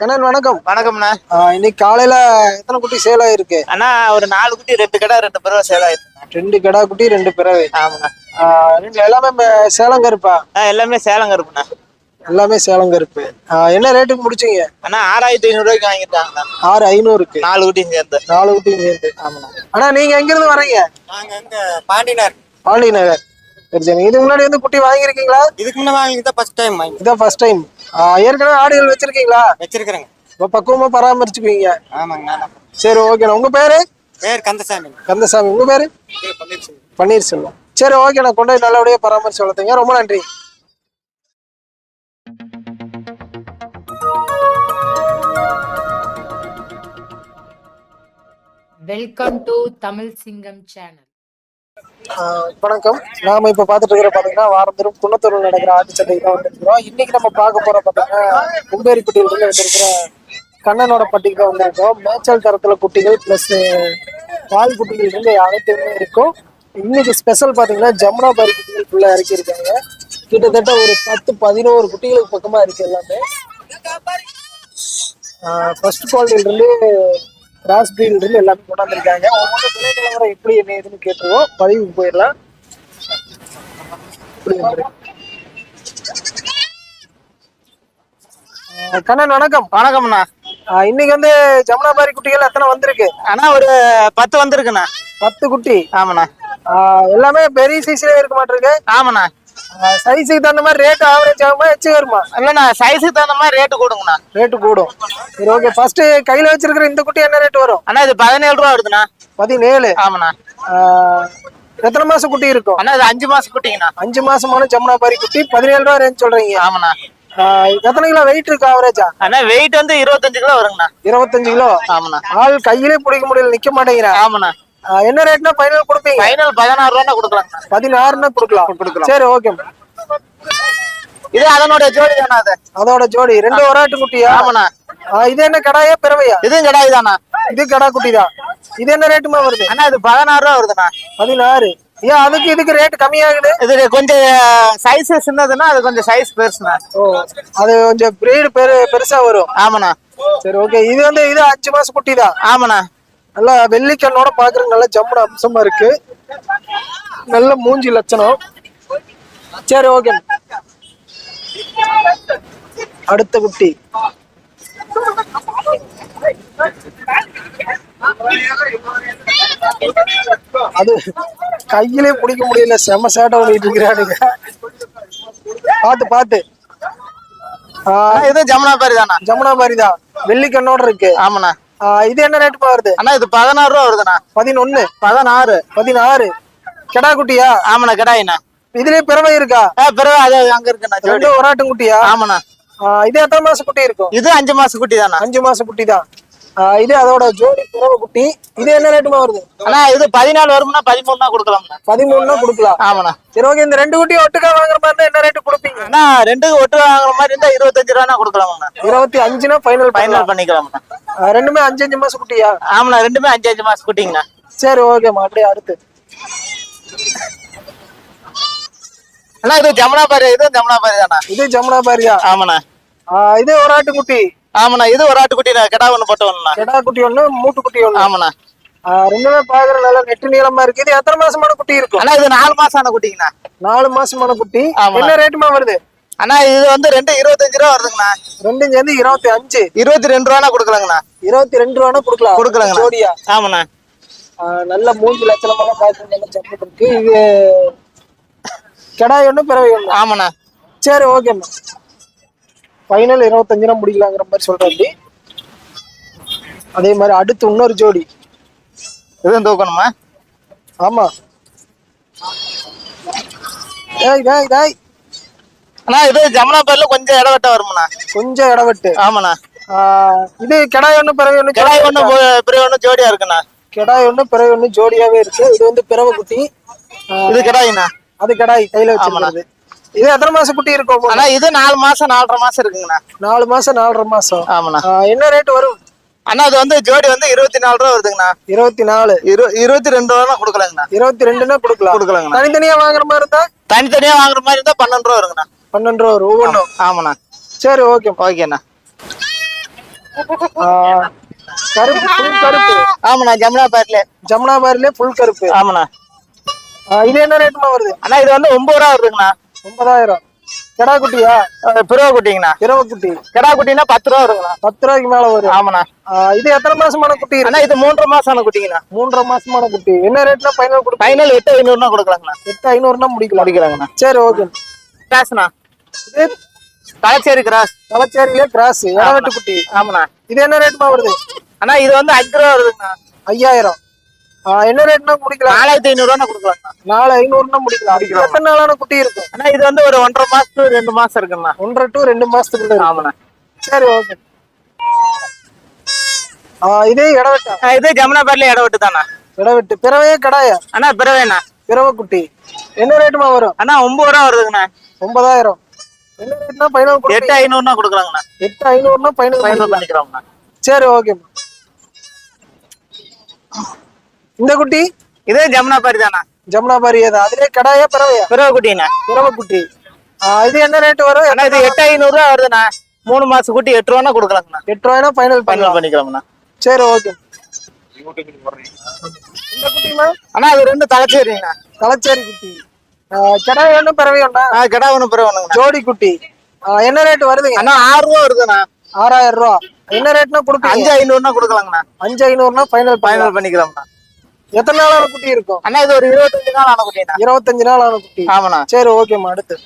கண்ணன் வணக்கம். வணக்கம்ண்ணா. இன்னைக்கு காலையில எத்தனை குட்டி சேல் ஆயிருக்கு? அண்ணா ஒரு நாலு குட்டி ரெண்டு கடை ரெண்டு பேரும் சேல் ஆயிருக்கு. ரெண்டு கடா குட்டி ரெண்டு பிறவை. ஆமாண்ணா. எல்லாமே சேலம் கருப்பா? எல்லாமே சேலம் கருப்புண்ணா. எல்லாமே சேலம் கருப்பு. என்ன ரேட்டுக்கு முடிச்சீங்க? அண்ணா ஆறாயிரத்தி ஐநூறு ரூபாய்க்கு வாங்கிட்டாங்கண்ணா ஆறு ஐநூறுக்கு. நாலு குட்டி சேர்ந்து. நாலு குட்டி சேர்ந்து. ஆமாண்ணா. ஆனா நீங்க எங்க இருந்து வரீங்க? நாங்க பாண்டினார் பாண்டி நகர் சரி சரி. இதுக்கு முன்னாடி வந்து குட்டி வாங்கியிருக்கீங்களா? இதுக்கு முன்ன வாங்கி தான் ஃபர்ஸ்ட் டைம் வாங்கி இதான் ஃபர்ஸ்ட் டைம் ஏற்கனவே ஆடுகள் வச்சிருக்கீங்களா? வச்சிருக்கிறேங்க. இப்போ பக்குவமா பராமரிச்சுக்குவீங்க. ஆமாங்கண்ணா சரி ஓகேண்ணா உங்க பேரு? பேர் கந்தசாமி. கந்தசாமி. உங்க பேரு? பன்னீர்செல்வம். சரி ஓகே நான் கொண்டு போய் நல்லபடியா பராமரிச்சு வளர்த்தீங்க. ரொம்ப நன்றி. வெல்கம் டு தமிழ் சிங்கம் சேனல் வணக்கம். நாம இப்ப பாத்துட்டு இருக்கிற பாத்தீங்கன்னா வாரந்தோறும் குன்னத்தூர்ல நடக்கிற ஆட்டு சந்தைக்கு தான் வந்திருக்கிறோம் இன்னைக்கு நம்ம பார்க்க போற பாத்தீங்கன்னா கும்பேரிப்பட்டியில இருந்து வந்திருக்கிற கண்ணனோட பட்டிக்கு தான் வந்திருக்கோம். மேய்ச்சல் தரத்துல குட்டிகள் பிளஸ் பால் குட்டிகள் இருந்து அனைத்துமே இருக்கும். இன்னைக்கு ஸ்பெஷல் பாத்தீங்கன்னா ஜமுனாபாரி குட்டிகள் ஃபுல்லா இறக்கியிருக்காங்க. கிட்டத்தட்ட ஒரு பத்து பதினோரு குட்டிகளுக்கு பக்கமா இருக்கு எல்லாமே. ஃபர்ஸ்ட் குவாலிட்டியில இருந்து கிராஸ் இருந்து எல்லாமே கொண்டாந்துருக்காங்க. ஒவ்வொரு விலை நிலவரம் எப்படி என்ன ஏதுன்னு கேட்டுருவோம். பதிவுக்கு போயிடலாம். கண்ணன் வணக்கம். வணக்கம்ண்ணா. ஆஹ் இன்னைக்கு வந்து ஜமுனாபாரி குட்டிகள் எத்தனை வந்திருக்கு? அண்ணா ஒரு பத்து வந்திருக்குண்ணா. பத்து குட்டி? ஆமாண்ணா. ஆஹ் எல்லாமே பெரிய சைஸ்லயே இருக்க மாட்டிருக்கு. ஆமாண்ணா. சைஸுக்கு தகுந்த மாதிரி ரேட் ஆவரேஜ் ஆகுமா எச்சு வருமா? இல்லைண்ணா சைஸுக்கு தகுந்த மாதிரி ரேட்டு கொடுங்கண்ணா. ரேட்டு கூடும். சரி ஓகே ஃபர்ஸ்ட் கையில வச்சிருக்கிற இந்த குட்டி என்ன ரேட் வரும்? அண்ணா இது பதினேழு ரூபா வருதுண்ணா. பதினேழு. ஆமாண்ணா. எத்தனை மாசம் குட்டி இருக்கும்? அண்ணா இது அஞ்சு மாசம் குட்டிங்கண்ணா. அஞ்சு மாசமான ஜமுனாபாரி குட்டி பதினேழு ரூபா ரேஞ்ச் சொல்றீங்க. ஆமாண்ணா. எத்தனை கிலோ வெயிட் இருக்கு ஆவரேஜா அண்ணா வெயிட் வந்து இருபத்தஞ்சு கிலோ வருங்கண்ணா. இருபத்தஞ்சு கிலோ? ஆமாண்ணா. ஆள் கையிலே பிடிக்க முடியல நிக்க மாட்டேங்கிறேன் ஆமாண்ணா. என்ன ரேட்னா ஃபைனல் கொடுப்பீங்க? ஃபைனல் பதினாறு ரூபா கொடுக்கலாங்கண்ணா பதினாறுனா கொடுக்கலாம். கொடுக்கலாம். சரி ஓகே இது அதனுடைய ஜோடி தானே அது? அதோட ஜோடி. ரெண்டு ஒராட்டு குட்டியா? ஆமாண்ணா. இது என்ன கடாயா பிறவையா இதுவும் கிடாய் தானா? இது கடா குட்டி தான். இது என்ன ரேட்டுமா வருது? அண்ணா இது பதினாறு ரூபா வருதுண்ணா. பதினாறு. ஏன் அதுக்கு இதுக்கு ரேட் கம்மியாகுது? இது கொஞ்சம் சைஸ் சின்னதுன்னா அது கொஞ்சம் சைஸ் பெருசுண்ணா. ஓ அது கொஞ்சம் பிரீடு பெரு பெருசா வரும். ஆமாண்ணா. சரி ஓகே இது வந்து இது அஞ்சு மாசம் குட்டி தான். ஆமாண்ணா. நல்லா வெள்ளிக்கண்ணோட பாக்குறதுக்கு நல்ல ஜம்முன அம்சமா இருக்கு. நல்ல மூஞ்சி லட்சணம். சரி ஓகே அடுத்த குட்டி. அது கையிலே பிடிக்க முடியல. செம சேட்டை பண்ணிட்டு இருக்கிறானுங்க. பாத்து பாத்து. ஆஹ் இது ஜமுனா பாரி தானா ஜமுனா தான் வெள்ளிக்கண்ணோட இருக்கு. ஆமாண்ணா. இது என்ன ரேட் வருது? அண்ணா இது பதினாறு ரூபா வருதுண்ணா. பதினொன்னு. பதினாறு. பதினாறு. கெடா குட்டியா? ஆமாண்ணா கிடாயிண்ணா. இதுலயே பிறவை இருக்கா? ஆ பிறகு அது அங்க இருக்குண்ணா ஜோடி. ரெண்டு ஒராட்டும் குட்டியா? ஆமாண்ணா. இது எத்தனை மாசம் குட்டி இருக்கும்? இது அஞ்சு மாசம் குட்டி தானா அஞ்சு மாசம் குட்டி தான் இது அதோட ஜோடி பிறவை குட்டி. இது என்ன ரேட்டுமா வருது? அண்ணா இது பதினாலு வரும்னா பதிமூணுனா கொடுக்கலாம்ண்ணா பதிமூணுனா கொடுக்கலாம். ஆமாண்ணா. சரி ஓகே இந்த ரெண்டு குட்டியும் ஒட்டுக்கா வாங்குற மாதிரி என்ன ரேட்டு கொடுப்பீங்க? அண்ணா ரெண்டுக்கு ஒட்டு வாங்குற மாதிரி இருந்தா இருபத்தஞ்சு ரூபானா கொடுக்கலாம்ண்ணா. இருபத்தி அஞ்சுனா ஃபைனல் ஃபைனல் பண்ணிக்கலாம்ண்ணா. ரெண்டுமே அஞ்சு அஞ்சு மாசம் குட்டியா? ஆமாண்ணா ரெண்டுமே அஞ்சு அஞ்சு மாசம் குட்டிங்கண்ணா. சரி ஓகேம்மா அப்படியே அடுத்து. அண்ணா இது ஜமுனா பாரி இது ஜமுனா பாரி தானா இது ஜமுனா பாரியா ஆமாண்ணா இது ஒராட்டு குட்டி ஆமாண்ணா இது ஒரு ஆட்டுக்குட்டி கிடா ஒன்று போட்டு ஒண்ணுண்ணா கெடா குட்டி ஒண்ணு மூட்டு குட்டி ஒண்ணு. ஆமாண்ணா. ரெண்டுமே பாக்குற நல்ல நெட்டு நீளமா இருக்கு. இது எத்தனை மாசமான குட்டி இருக்கும்? அண்ணா இது நாலு மாசம் ஆன குட்டிங்கண்ணா. நாலு மாசமான குட்டி. என்ன ரேட்டுமா வருது? அண்ணா இது வந்து ரெண்டு இருபத்தஞ்சு ரூபா வருதுங்கண்ணா. ரெண்டும் சேர்ந்து இருபத்தி அஞ்சு. இருபத்தி ரெண்டு ரூபானா கொடுக்கலாங்கண்ணா. இருபத்தி ரெண்டு ரூபானா கொடுக்கலாம். கொடுக்கலாங்கண்ணா. ஜோடியா. ஆமாண்ணா. நல்ல மூஞ்சி நல்ல ஜம்முன்னு இருக்கு. இது கெடாய் ஒண்ணு பிறவை ஒண்ணு ஆமாண்ணா. சரி ஓகேம்மா. ஃபைனல் இருபத்தஞ்சுனா முடிக்கலாங்கிற மாதிரி சொல்றாப்படி அதே மாதிரி அடுத்து இன்னொரு ஜோடி. இதுவும் தூக்கணுமா ஆமா. டேய் டேய் டேய் அண்ணா இது ஜமுனா பேர்ல கொஞ்சம் இடவட்ட வரும்ண்ணா. கொஞ்சம் இடவெட்டு ஆமாண்ணா. இது கெடாய் ஒண்ணு பிறவை ஒண்ணு கிடாய் ஒண்ணு பெரிய ஒண்ணு ஜோடியா இருக்குண்ணா. கெடாய் ஒண்ணு பிறவை ஒண்ணு ஜோடியாவே இருக்கு. இது வந்து பிறவை குட்டி இது கிடாயிண்ணா. அது கடாய் கையில வச்சிருக்கிறது. இது எத்தனை மாசம் குட்டி இருக்கும் அண்ணா இது நாலு மாசம் நாலரை மாசம் இருக்குங்கண்ணா. நாலு மாசம் நாலரை மாசம். ஆமாண்ணா. என்ன ரேட் வரும்? அண்ணா இது வந்து ஜோடி வந்து இருபத்தி நாலு ரூபா வருதுங்கண்ணா. இருபத்தி நாலு இரு இருபத்தி ரெண்டு ரூபா கொடுக்கலாங்கண்ணா. இருபத்தி ரெண்டுன்னா கொடுக்கலாம். கொடுக்கலாங்கண்ணா. தனித்தனியா வாங்குற மாதிரி இருந்தா? தனித்தனியா வாங்குற மாதிரி இருந்தா பன்னெண்டு ரூபா வருங்கண்ணா. பன்னெண்டு ரூபா வரும் ஒவ்வொன்றும். ஆமாண்ணா. சரி ஓகே ஓகேண்ணா. கருப்பு full கருப்பு. ஆமாண்ணா ஜமுனா பேர்ல. ஜமுனாபாரிலே ஃபுல் கருப்பு. ஆமாண்ணா. இது என்ன ரேட்மா வருது? அண்ணா இது வந்து ஒன்பது ரூபா வருதுங்கண்ணா. ஒன்பதாயிரம். கிடா குட்டியா? பிறவை குட்டிங்கண்ணா. பிறவ குட்டி. கிடா குட்டினா பத்து ரூபா வருங்கண்ணா. பத்து ரூபாய்க்கு மேல வரும். ஆமாண்ணா. இது எத்தனை மாசமான குட்டி அண்ணா இது மூன்றரை மாசம் குட்டிங்கண்ணா. மூன்றரை மாசமான குட்டி. என்ன ரேட்ல ஃபைனல் கொடுப்பீங்க? ஃபைனல் எட்டு ஐநூறுனா கொடுக்கலாங்கண்ணா. எட்டு ஐநூறுனா முடிக்கலாம். முடிக்கலாங்கண்ணா. சரி ஓகே கிராஸ்ண்ணா இது தலைச்சேரி கிராஸ் தலைச்சேரியிலே கிராஸ் இளவெட்டு குட்டி. ஆமாண்ணா. இது என்ன ரேட்மா வருது? அண்ணா இது வந்து அஞ்சு ரூபா வருதுங்கண்ணா. ஐயாயிரம். என்ன ரேட்னா முடிக்கலாம் நாலாயிரத்தி ஐநூறுவா கொடுக்கலாங்கண்ணா நாலு ஐநூறுனா முடிக்கலாம். எத்தனை நாளான குட்டி இருக்கும்? அண்ணா இது வந்து ஒரு ஒன்றரை மாசத்து ரெண்டு மாசம் இருக்குண்ணா ஒன்றரை டு ரெண்டு மாசத்துக்குள்ள. ஆமாண்ணா. சரி ஓகே. ஆ இதே இடவெட்டா இது ஜமுனா பேர்ல இடம் விட்டு தாண்ணா இடவெட்டு பிறவையே கடாயா? அண்ணா பிறவேண்ணா. பிறவ குட்டி. என்ன ரேட்டுமா வரும்? அண்ணா ஒன்பது ரூபா வருதுங்கண்ணா. ஒன்பதாயிரம். என்ன ரேட்னா ஃபைனல் எட்டு ஐநூறுனா கொடுக்கலாங்கண்ணா. எட்டு ஐநூறுனா ஃபைனல் ஃபைனல் பண்ணிக்கிறோம்ண்ணா. சரி ஓகேம்மா. இந்த குட்டி? இதே ஜமுனா பேர் தாண்ணா ஜமுனாபாரி ஏதா? அதுலயே கடாயா பிறவையா? பிறவை குட்டிங்கண்ணா பிறவ குட்டி இது என்ன ரேட் வரும்? அண்ணா இது எட்டு ஐநூறுரூவா வருதுண்ணா. மூணு மாசம் குட்டி எட்டு ரூபானா கொடுக்கலாங்கண்ணா. எட்டு ரூபாய்னா ஃபைனல் ஃபைனல் பண்ணலாம் பண்ணிக்கிறோம்ண்ணா சரி ஓகே இந்த குட்டிமா அண்ணா அது ரெண்டு தலைச்சேரிங்கண்ணா தலைச்சேரி குட்டி. கடாய் ஒன்றும் பிறவை ஆ கிடா ஒன்று பிறவை ஒன்றுங்கண்ணா ஜோடி குட்டி. என்ன ரேட் வருதுங்க? அண்ணா ஆறு ரூபா வருதுண்ணா. ஆறாயிரம் ரூபா. என்ன ரேட்னா கொடுப்பீங்க? அஞ்சு ஐநூறுனா கொடுக்கலாங்கண்ணா. அஞ்சு ஐநூறுனா ஃபைனல் ஃபைனல் பண்ணிக்கிறோம்ண்ணா எத்தனை நாளான குட்டி இருக்கும்? அண்ணா இது ஒரு இருபத்தஞ்சு நாள் ஆன குட்டிண்ணா இருபத்தஞ்சு நாள் ஆன குட்டி. ஆமாண்ணா. சரி ஓகேம்மா அடுத்து.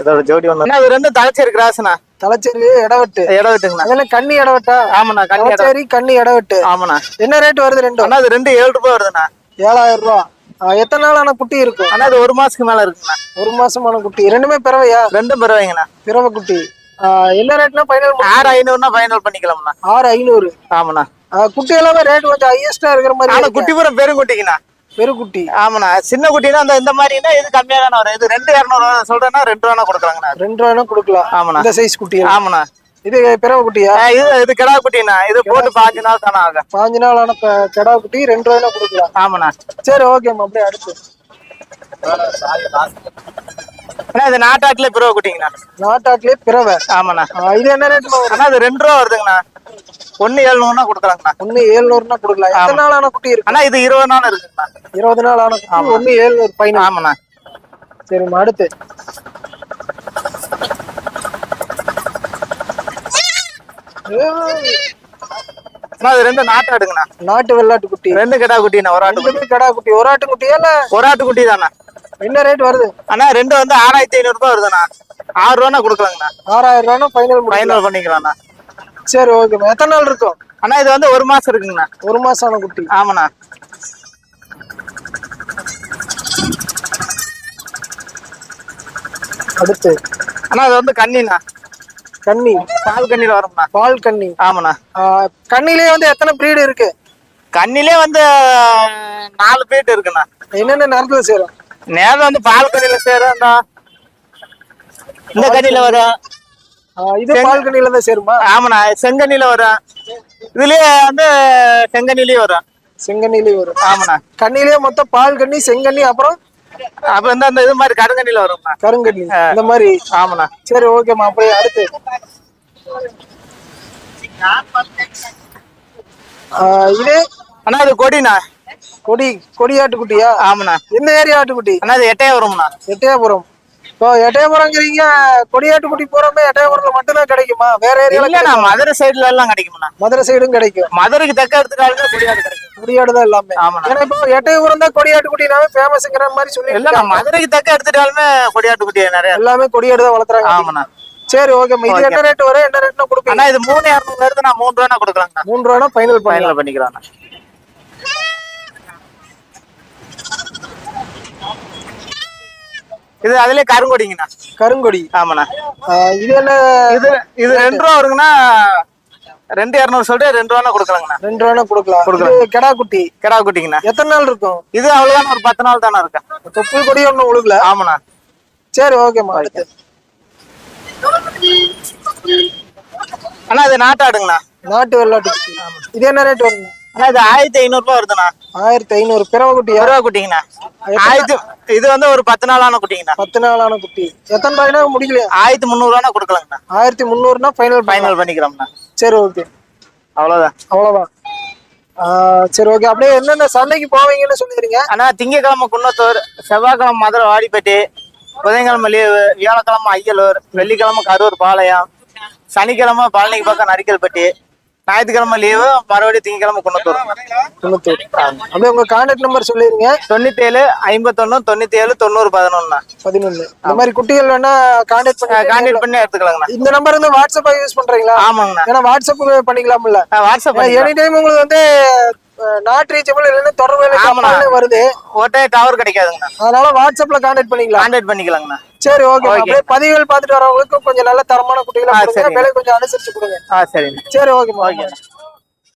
இதோட ஜோடி ஒன்று அண்ணா இது ரெண்டும் தலைச்சேரி கிராஸ்ண்ணா. தலைச்சேரி இடவெட்டு இடம் விட்டுங்கண்ணா அதெல்லாம் கண்ணி இடவெட்டா ஆமாண்ணா கண்ணி தலைச்சேரி கண்ணி இடவெட்டு ஆமாண்ணா. என்ன ரேட் வருது ரெண்டும்? அண்ணா இது ரெண்டு ஏழு ரூபாய் வருதுண்ணா. ஏழாயிரம் ரூபா. எத்தனை நாள் ஆன குட்டி இருக்கும்? அண்ணா இது ஒரு மாசத்துக்கு மேல இருக்குண்ணா ஒரு மாசமான குட்டி. ரெண்டுமே பிறவையா? ரெண்டும் பிறவைங்கண்ணா. பிறவ குட்டி. என்ன ரேட்னா ஃபைனல் ஆறு ஐநூறுனா ஃபைனல் பண்ணிக்கலாம்ண்ணா. ஆறு ஐநூறு. ஆமாண்ணா. குட்டி எல்லாமே ரேட் கொஞ்சம் ஹையஸ்டா இருக்கிற மாதிரி ஆனா இருக்கு. குட்டிபுரம் பெருங்குட்டிங்கண்ணா பெருக்குட்டி ஆமாண்ணா. சின்ன குட்டினா அந்த இந்த மாதிரினா இது கம்மியா தானே வரும். இது ரெண்டு இரநூறு சொல்றேன்னா ரெண்டு ரூபா கொடுக்குறாங்கண்ணா ரெண்டு ரூபாய்னா கொடுக்கலாம். ஆமாண்ணா. இந்த சைஸ் குட்டி ஆமாண்ணா. இது பிறவ குட்டியா? இது இது கிடா குட்டிண்ணா. இது போட்டு பாஞ்சு நாள் தானே ஆகும். பாஞ்சு நாள் ஆன கெடா குட்டி ரெண்டு ரூபாய்னா கொடுக்கலாம். ஆமாண்ணா. சரி ஓகேம்மா அப்படியே அடுத்து. அண்ணா இது நாட்டாட்டுல பிறவை குட்டிங்கண்ணா. நாட்டாட்டிலே பிறவை? ஆமாண்ணா. இது என்ன வரும்? அண்ணா இது ரெண்டு ரூபா வருதுங்கண்ணா. ஒன்னு ஏழுநூறுனா கொடுக்குறாங்கண்ணா ஒண்ணு ஏழுநூறுனா கொடுக்கலாம். எத்தனை நாள் ஆன குட்டி இருக்கு? அண்ணா இது இருபது நாள் இருக்குங்கண்ணா. இருபது நாள் ஆன குட்டி ஒண்ணு ஏழுநூறு பையன். ஆமாண்ணா. சரிம்மா அடுத்து. இது ரெண்டு நாட்டாடுங்கண்ணா நாட்டு வெள்ளாட்டு குட்டி. ரெண்டு கிடா குட்டிண்ணா ஒரு ஆட்டு குட்டி. கெடா குட்டி. ஒரு ஆட்டு குட்டியா இல்ல? ஒரு ஆட்டு குட்டி தானே என்ன ரேட் வருது? அண்ணா ரெண்டு வந்து ஆறாயிரத்தி ஐநூறு ரூபாய் வருதுண்ணா. ஆறு ரூபானா கொடுக்கலாங்கண்ணா. ஆறாயிரம் ரூபாய்னா ஃபைனல் ஃபைனல் பண்ணிக்கலாம்ண்ணா. சரி ஓகேம்மா எத்தனை நாள் இருக்கும்? அண்ணா இது வந்து ஒரு மாசம் இருக்குங்கண்ணா. ஒரு மாசம் ஆன குட்டி. ஆமாண்ணா. அடுத்து. அண்ணா இது வந்து கன்னிண்ணா. கன்னி. பால் கண்ணில வரும்ண்ணா. பால் கன்னி. ஆமாண்ணா. கன்னிலே வந்து எத்தனை பிரீடு இருக்கு? கண்ணிலே வந்து நாலு பீட் இருக்குண்ணா. என்னென்ன நேரத்துல சேரும்? நேரம் வந்து பால் கண்ணில சேரும் இந்த கண்ணில வரும் இது பால் கன்னில தான் சேருமா? ஆமாண்ணா செங்கண்ணில வரும் இதுலயே வந்து செங்கண்ணிலயும் வரும். செங்கண்ணிலே வரும். ஆமாண்ணா. கண்ணிலே மொத்தம் பால் கன்னி செங்கண்ணி அப்புறம் அப்ப வந்து அந்த இது மாதிரி கருங்கண்ணில வரும்ண்ணா. கருங்கண்ணி இந்த மாதிரி. ஆமாண்ணா. சரி ஓகேம்மா அப்படியே அடுத்து. ஆ, இது அண்ணா இது கொடிண்ணா. கொடி கொடி ஆட்டுக்குட்டியா? ஆமாண்ணா. எந்த ஏரியா ஆட்டுக்குட்டி? அண்ணா இது எட்டையா வரும்ண்ணா எட்டயபுரம். இப்போ எட்டயபுரங்கிறீங்க கொடி ஆட்டுக்குட்டி போறோமே எட்டயபுரத்துல மட்டும்தான் கிடைக்குமா? வேற ஏரியால மதுரை சைடுல எல்லாம் கிடைக்கும்ண்ணா. மதுரை சைடும் கிடைக்கும். மதுரைக்கு தக்க எடுத்துட்டாலுமே கொடியாடு கிடைக்கும். கொடியாடு தான் எல்லாமே ஏன்னா இப்போ எட்டயபுரம் தான் கொடி ஆட்டுக்குட்டினாவே ஃபேமஸ்ங்கிற மாதிரி சொல்லி இல்லண்ணா மதுரைக்கு தக்க எடுத்துட்டாலுமே கொடியாட்டு குட்டி நிறைய எல்லாமே கொடியாடு தான் வளர்த்துறாங்க ஆமாண்ணா. சரி ஓகேம்மா இது என்ன ரேட் வரும்? என்ன ரேட்னா கொடுப்பீங்க? இது மூணு இரநூறு வருது நான் மூணு ரூபா கொடுக்கலாங்கண்ணா. மூணு ரூபா ஃபைனல் ஃபைனல் பண்ணிக்கிறாண்ணா இது அதுலயே கருங்கொடிங்கண்ணா. கருங்கொடி. ஆமாண்ணா. இது என்ன? இது இது ரெண்டு ரூபா வருங்கண்ணா. ரெண்டு இரநூறு சொல்லிட்டு ரெண்டு ரூபா கொடுக்கலாங்கண்ணா. ரெண்டு ரூபா கொடுக்கலாம். கொடுக்கலாம். கெடா குட்டி கிடா குட்டிங்கண்ணா எத்தனை நாள் இருக்கும்? இது அவ்வளவுதான் ஒரு பத்து நாள் தானே இருக்கேன் தொப்புள் கொடி ஒன்றும் உழுகல? ஆமாண்ணா. சரி ஓகேம்மா அண்ணா இது நாட்டாடுங்கண்ணா நாட்டு வெள்ளாட்டு இது என்ன ரேட் வருங்க? அண்ணா இது ஆயிரத்தி ஐநூறு ரூபாய் வருதுண்ணா. ஆயிரத்தி ஐநூறு. பிறவை குட்டியா? இருபா குட்டிங்கண்ணா. ஆயிரத்தி இது வந்து ஒரு பத்து நாளான குட்டிங்கண்ணா. பத்து நாளான குட்டி. எத்தனை ரூபாய்னா முடிக்கலையா? ஆயிரத்தி முந்நூறுவானா கொடுக்கலாங்கண்ணா. ஆயிரத்தி முந்நூறுனா ஃபைனல் ஃபைனல் பண்ணிக்கிறோம்ண்ணா. சரி ஓகே அவ்வளவுதான் ஆ, சரி ஓகே அப்படியே என்னென்ன சந்தைக்கு போவீங்கன்னு சொல்லிடுறீங்க? அண்ணா திங்கக்கிழமை குன்னத்தூர் செவ்வாய்க்கிழமை மதுரை வாடிப்பட்டி புதன்கிழமை லீவு வியாழக்கிழமை ஐயலூர் வெள்ளிக்கிழமை கரூர் பாளையம் சனிக்கிழமை பழனிக்கு பக்கம் நரிக்கல்பட்டி ஞாயிற்றுக்கிழமை லீவு மறுபடியும் திங்கக்கிழமை குன்னத்தூர் தொண்ணூத்தூர் அப்படியே உங்க கான்டாக்ட் நம்பர் சொல்லிடுங்க. தொண்ணூத்தேழு ஐம்பத்தொன்னு தொண்ணூத்தி ஏழு தொண்ணூறு பதினொன்னா. பதினொன்னு. இந்த மாதிரி குட்டிகள் வேணா கான்டாக்ட் பண்ணி கான்டாக்ட் பண்ணி எடுத்துக்கலாங்கண்ணா. இந்த நம்பர் வந்து வாட்ஸ்அப்பா யூஸ் பண்றீங்களா? ஆமாங்கண்ணா. ஏன்னா வாட்ஸ்அப் பண்ணிக்கலாம்ல. வாட்ஸ்அப் எனி டைம் உங்களுக்கு வந்து நாட் ரீச்சபிள் இல்லைன்னா தொடர்பு வருது. ஓட்டே டவர் கிடைக்காதுங்கண்ணா. அதனால வாட்ஸ்அப்ல கான்டாக்ட் பண்ணிக்கலாம். கான்டாக்ட் பண்ணிக்கலாங்கண்ணா. சரி ஓகே. அப்படியே பதிவுகள் பார்த்துட்டு வரவங்களுக்கும் கொஞ்சம் நல்ல தரமான குட்டிகளை. விலை கொஞ்சம் அனுசரிச்சு கொடுங்க. ஆ சரிண்ணா சரி ஓகே ஓகே